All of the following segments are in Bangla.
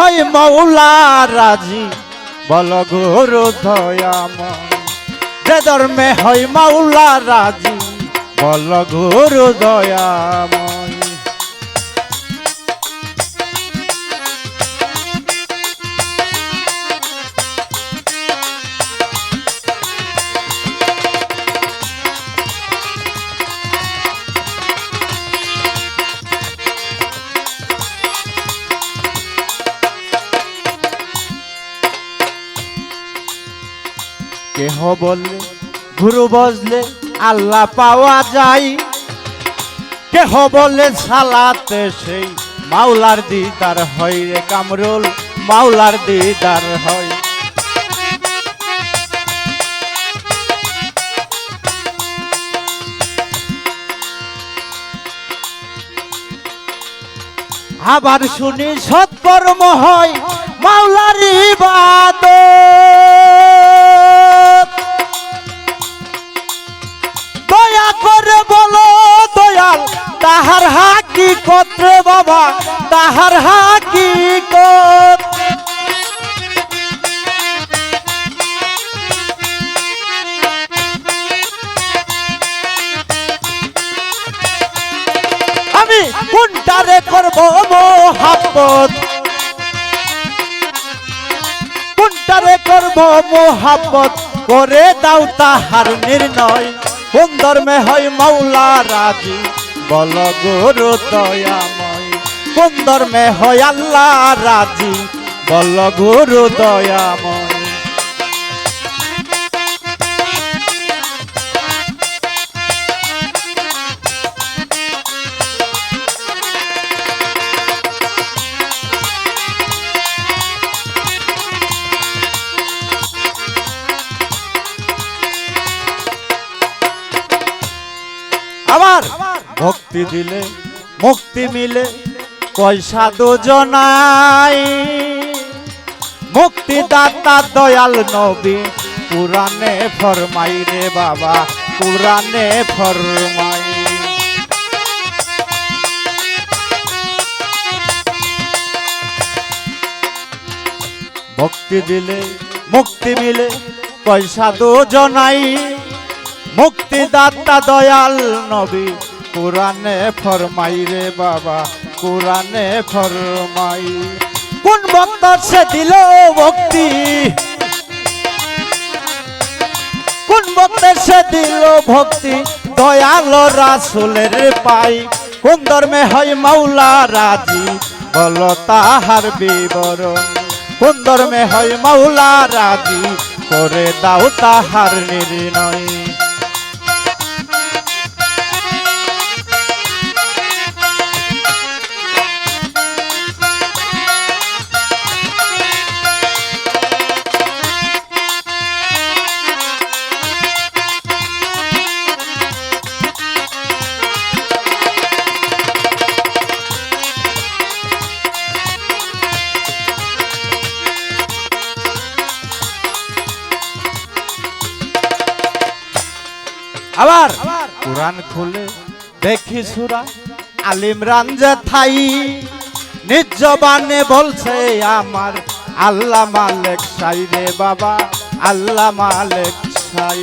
হয় মৌলা রাজি। বল গুরু দয়াম যে ধর্মে হয় মৌলা রাজি বল গুরু দয়াময়। কেহ বললে, গুরু বসলে আল্লাহ পাওয়া যায়। কেহ বলে সালাতে সেই মাওলার দিদার হয় রে কামরুল, মাওলার দিদার হয়। আবার শুনি সৎকর্ম হয় কত্রে বাবা, তাহার হাকি কত আমি কোনটারে করব মোহাব্বত। কোনটারে করব মোহাব্বত। করে দাও তাহার নির্ণয়। কোন ধর্মে হয় মাওলা রাজি। বল গুরু দয়াময় কোন ধর্মে হয় আল্লাহ রাজি? বল গুরু দয়াময়। আবার! ভক্তি দিলে, মুক্তি মিলে, পয়সা দুজনাই। মুক্তি দাতা দয়াল নবী পুরানে ফরমাই রে বাবা পুরানে ফরমাই। ভক্তি দিলে, মুক্তি মিলে, পয়সা দুজনাই। মুক্তিদাতা দয়াল নবী কোরআনে ফরমাই রে বাবা, কোরআনে ফরমাই। কোন ভক্ত সে দিল ভক্তি? কোন ভক্ত সে দিল ভক্তি? দয়াল রাসুলের পাই। কোন ধর্মে হয় মাওলা রাজি? বল তাহার বিবরণ। কোন ধর্মে হয় মাওলা রাজি? করে দাও তাহার নির্ণয়। আবার। কোরআন খুলে দেখি সুরা। আলিমরান যে থাই নিজ বানে বলছে আমার আল্লাহ মালেক সাই রে বাবা আল্লাহ মালেক সাই।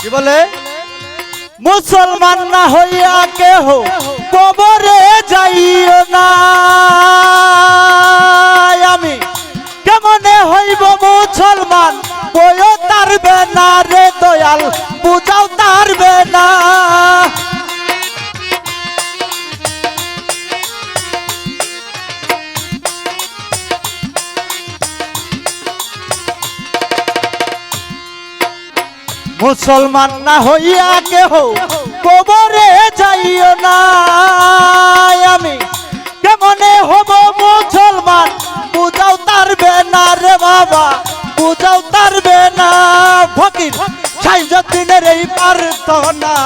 কি বলে? মুসলমান না হইয়া কেহ কবরে যাইও না। তারবে না রে দয়াল, বুঝাও তারবে না মুসলমান না হইয়া কেহ কবরে যাইও না আমি না।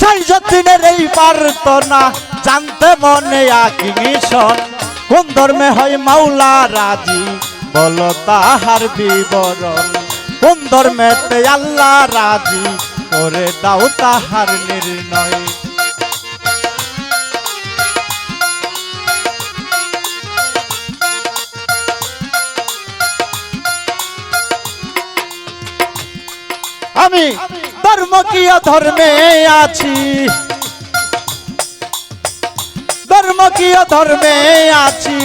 সাইজদিনের এই পারত না জানতে মনে আকি মিশন কোন ধর্মে হয় মাওলা রাজি, বল তাহার বিবরণ। কোন ধর্মেতে আল্লাহ রাজি, করে দাও তাহার নির্ণয়। আমি ধর্মকীয় ধর্মে আছি? ধর্মকীয় ধর্মে আছি?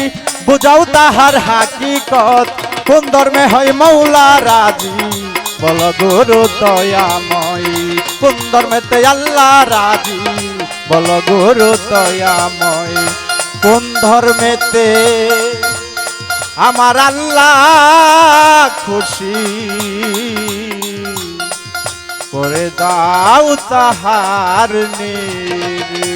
বুঝাও তাহার হাকিকত, কোন ধর্মে হয় মৌলা রাজি? বল গুরু দয়াময়, কোন ধর্মেতে আল্লাহ রাজি? বল গুরু দয়াময়, কোন ধর্মেতে আমার আল্লাহ খুশি? করে দাও তাহার নির্ণয়